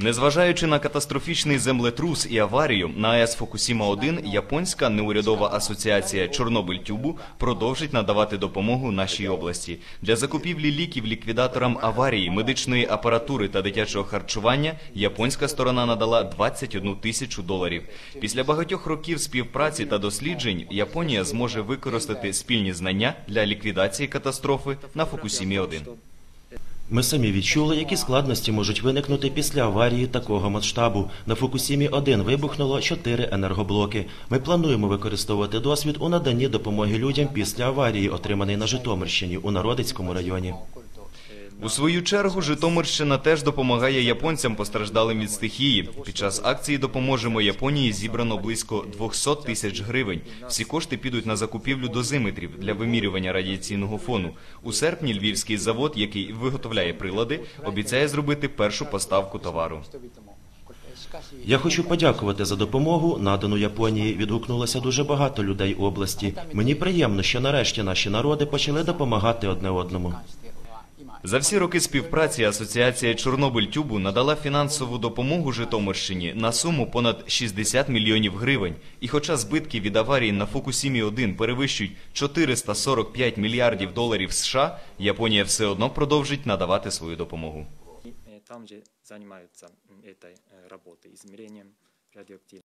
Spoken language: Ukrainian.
Незважаючи на катастрофічний землетрус і аварію на АЕС Фукусіма 1 японська неурядова асоціація Чорнобиль-Тюбу продовжить надавати допомогу нашій області для закупівлі ліків ліквідаторам аварії, медичної апаратури та дитячого харчування. Японська сторона надала 21 тисячу доларів. Після багатьох років співпраці та досліджень Японія зможе використати спільні знання для ліквідації катастрофи на Фукусімі 1 Ми самі відчули, які складності можуть виникнути після аварії такого масштабу. На Фукусімі 1 вибухнуло чотири енергоблоки. Ми плануємо використовувати досвід у наданні допомоги людям після аварії, отриманий на Житомирщині у Народицькому районі. У свою чергу Житомирщина теж допомагає японцям постраждалим від стихії. Під час акції допоможемо Японії зібрано близько 200 тисяч гривень. Всі кошти підуть на закупівлю дозиметрів для вимірювання радіаційного фону. У серпні львівський завод, який виготовляє прилади, обіцяє зробити першу поставку товару. Я хочу подякувати за допомогу, надану Японії. Відгукнулося дуже багато людей області. Мені приємно, що нарешті наші народи почали допомагати одне одному. За всі роки співпраці Асоціація Чорнобиль-Тюбу надала фінансову допомогу Житомирщині на суму понад 60 мільйонів гривень. І хоча збитки від аварії на Фукусімі-1 перевищують 445 мільярдів доларів США, Японія все одно продовжить надавати свою допомогу. э, там, где занимаются м, этой э, работой, измерением радиоактивности.